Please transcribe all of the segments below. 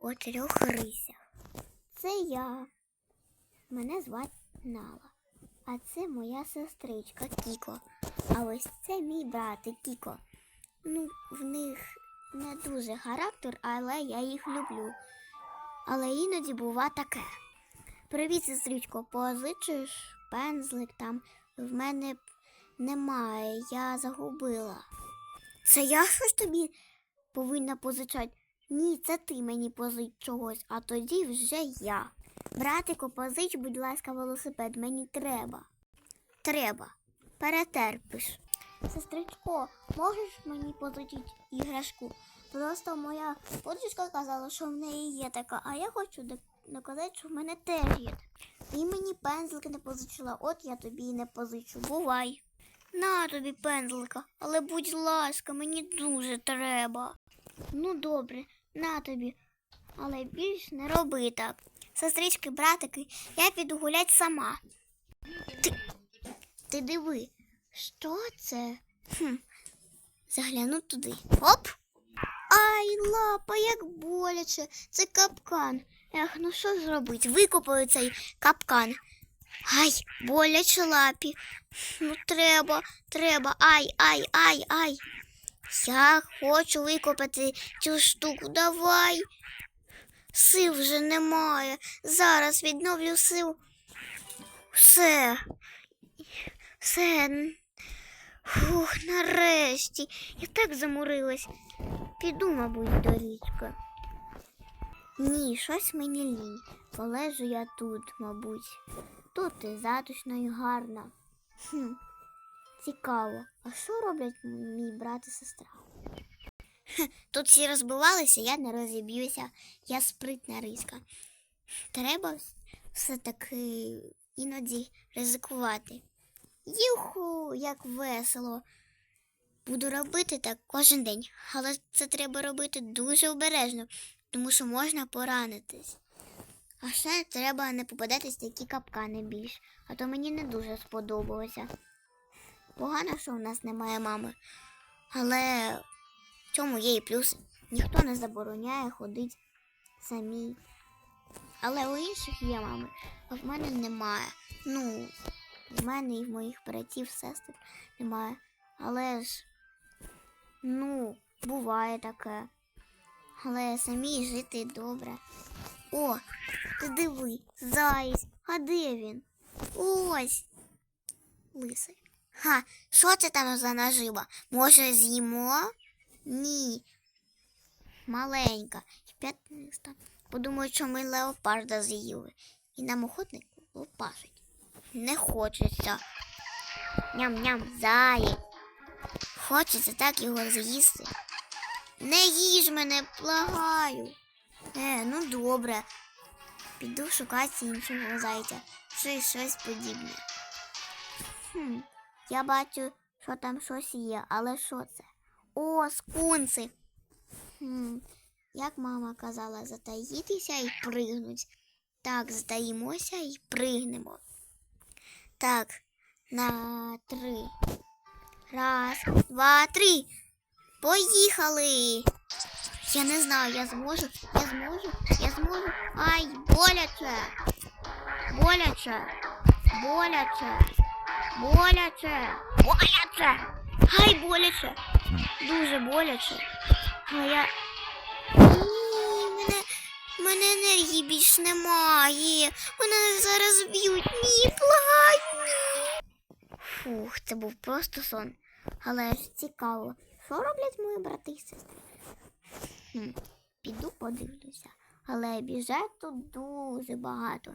о трьох рисях. Це я. Мене звати Нала. А це моя сестричка Кіко. А ось це мій братик Кіко. Ну, в них не дуже характер, але я їх люблю. Але іноді бува таке. Привіт, сестричко, позичиш пензлик там. В мене немає, я загубила. Це я що ж тобі повинна позичати? Ні, це ти мені позич чогось, а тоді вже я. Братику, позич, будь ласка, велосипед, мені треба. Треба. Перетерпиш. Сестричко, можеш мені позичити іграшку? Просто моя подружка казала, що в неї є така, а я хочу доказати, що в мене теж є. Ти мені пензлики не позичила, от я тобі і не позичу. Бувай. На тобі пензлика, але будь ласка, мені дуже треба. Ну, добре, на тобі. Але більш не роби так. Сестрички, братики, я піду гулять сама. Ти, ти диви, що це? Хм. Загляну туди. Оп! Ай, лапа, як боляче. Це капкан. Ех, ну що ж робить? Викопаю цей капкан. Ай, боляче лапі. Ну треба, треба. Ай, ай, ай, ай. Я хочу викопати цю штуку. Давай. Сил вже немає. Зараз відновлю сил. Все. Все. Фух, нарешті. Я так замурилась. Піду, мабуть, до річки. Ні, щось мені лінь. Полежу я тут, мабуть. Тут і затишно і гарно. Хм, цікаво. А що роблять мій брат і сестра? Тут всі розбивалися, я не розіб'юся. Я спритна риска. Треба все-таки іноді ризикувати. Юху, як весело. Буду робити так кожен день, але це треба робити дуже обережно, тому що можна поранитись. А ще треба не попадатись в такі капкани більш, а то мені не дуже сподобалося. Погано, що в нас немає мами, але в цьому є і плюс. Ніхто не забороняє ходити самі. Але у інших є мами, а в мене немає. Ну, в мене і в моїх братів, сестер немає. Але ж, ну, буває таке. Але самі жити добре. О, ти диви, заєць, а де він? Ось. Лисий. Ха, що це там за нажиба? Може, з'їмо? Ні. Маленька. Подумаю, що ми леопарда з'їли. І нам охотник лопашить. Не хочеться. Ням-ням, заєць. Хочеться так його з'їсти. Не їж мене, благаю. Е, ну добре. Піду шукати іншого зайця. Чи щось подібне. Хм, я бачу, що там щось є, але що це? О, скунси. Хм, як мама казала, затаїтися і пригнуть. Так, затаїмося і пригнемо. Так, на три. Раз, два, три. Поїхали. Я не знаю, я зможу, я зможу, я зможу. Ай, боляче. Боляче. Боляче. Боляче. Боляче. Ай, боляче. Дуже боляче. А я. Ні, мене, мене енергії більш немає. Мене зараз б'ють. Ні, благаю, ні. Фух, це був просто сон. Але ж цікаво, що роблять мої брати і сестри? Хм, піду подивлюся. Але біжать тут дуже багато.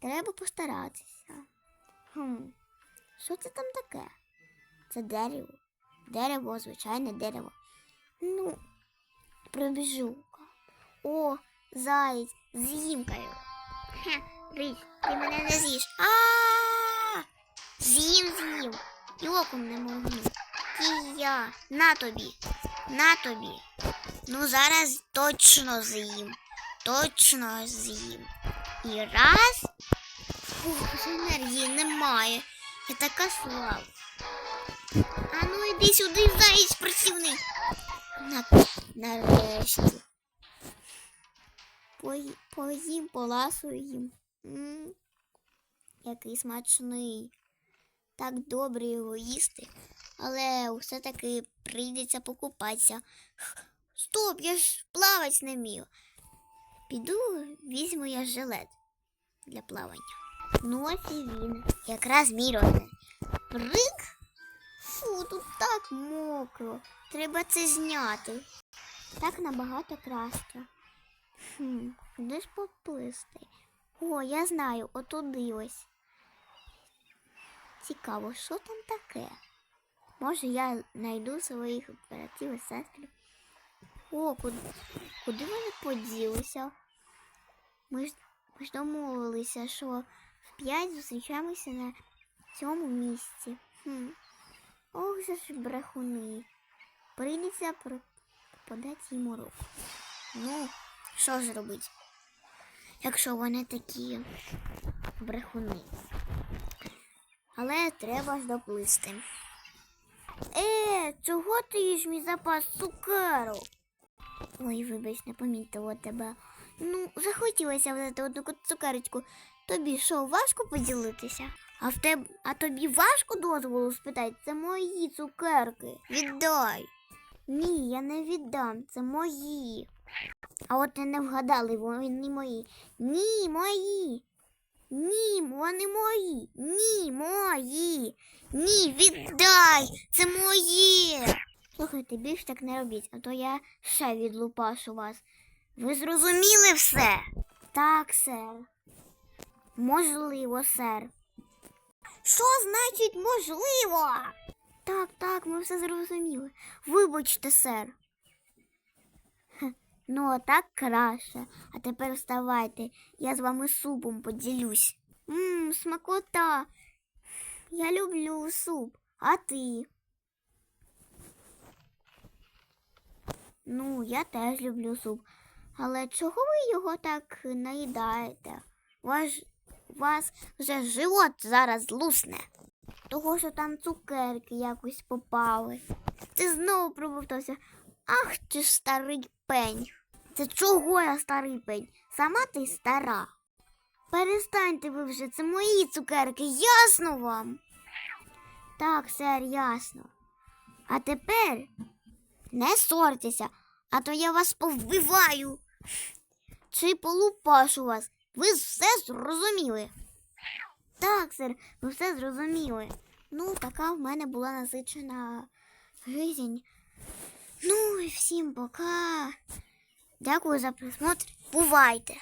Треба постаратися. Хм, що це там таке? Це дерево. Дерево, звичайне дерево. Ну, пробіжу-ка. О, заєць, з'їмкаю. Хе, Рись, ти мене не з'їш. А! З'їм, з'їм. І оком не можу. І я. На тобі. На тобі. Ну, зараз точно з'їм. Точно з'їм. І раз. Фух, енергії немає. Я така слава. А ну іди сюди, заєць працівний. На, нарешті. Пої- Поїм, поласую їм. М, Який смачний. Так добре його їсти. Але все-таки прийдеться покупатися. Стоп, я ж плавати не вмію. Піду, візьму я жилет для плавання. Ну ось і він. Якраз мій розмір. Прик. Фу, тут так мокро. Треба це зняти. Так набагато краще. Хм, куди ж поплисти? О, я знаю, отуди ось. Цікаво, що там таке? Може, я знайду своїх братів і сестри. О, куди, куди вони поділися? Ми ж, ми ж домовилися, що в п'ять зустрічаємося на цьому місці. Хм. Ох, же ж брехуни. Прийдеться подати йому руку. Ну, що ж робить, якщо вони такі брехуни. Але треба ж доплисти. Е, чого ти їш мій запас цукеру? Ой, вибач, не помітила тебе. Ну, захотілося взяти одну ку- цукерочку. Тобі що, важко поділитися? А в теб, а тобі важко дозволу спитати? Це мої цукерки. Віддай. Ні, я не віддам, це мої. А от не вгадали, вони мої. Ні, мої. Ні, вони мої. Ні, мої. Ні, віддай. Це моє. Слухайте, більш так не робіть, а то я ще відлупашу вас. Ви зрозуміли все? Так, сер. Можливо, сер. Що значить можливо? Так, так, ми все зрозуміли. Вибачте, сер. Хе, Ну, а так краще. А тепер вставайте, я з вами супом поділюсь. Мм, смакота. Я люблю суп, а ти? Ну, я теж люблю суп. Але чого ви його так наїдаєте? Ваш, вас вже живот зараз лусне. Того, що там цукерки якось попали. Ти знову пробовтався. Ах ти ж старий пень. Це чого я старий пень? Сама ти стара. Перестаньте ви вже, це мої цукерки, ясно вам? Так, сер, ясно. А тепер не сортеся, а то я вас повбиваю. Чи у вас. Ви все зрозуміли. Так, сер, ви все зрозуміли. Ну, така в мене була насичена жизнь. Ну і всім пока. Дякую за просмотр. Бувайте!